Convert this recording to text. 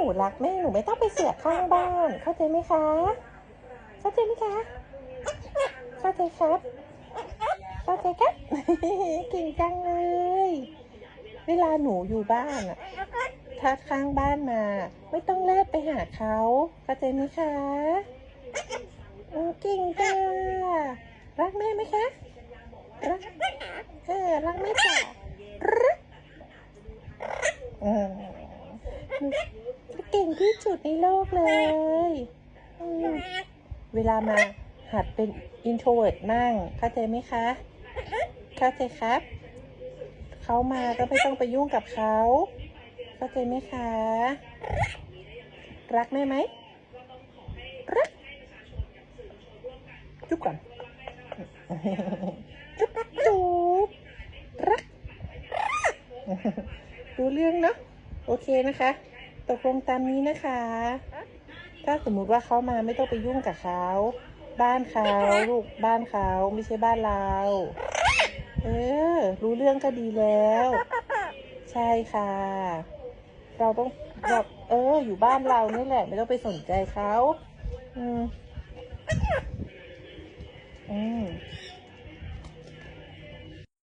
นูรักแม่หนูไม่ต้องไปเสือกข้างบ้าน เข้าใจไหมคะ เข้าใจไหมคะ เข้าใจครับ เข้าใจครับ เก่งจังเลย เวลาหนูอยู่บ้านอะถ้าข้างบ้านมา ไม่ต้องแลบไปหาเขา เข้าใจไหมคะอืมเก่งจ้ารักแม่ไหมคะ รักเออรักแม่จ้ะรักอืม ที่สุดในโลกเลยอืมเวลามาหัดเป็น introvert มั่ง เข้าใจไหมคะ เข้าใจครับ เขามาก็ไม่ต้องไปยุ่งกับเขา เข้าใจไหมคะ รักแม่ไหม รัก จุ๊บก่อน จุ๊บจุ๊บรักดูเรื่องเนาะ โอเคนะคะ ตกลงตามนี้นะคะ ถ้าสมมุติว่าเขามาไม่ต้องไปยุ่งกับเขา บ้านเขาลูกบ้านเขาไม่ใช่บ้านเรา เออ รู้เรื่องก็ดีแล้ว ใช่ค่ะ เราต้องแบบเออ อยู่บ้านเรานี่แหละ ไม่ต้องไปสนใจเขา อืมอืม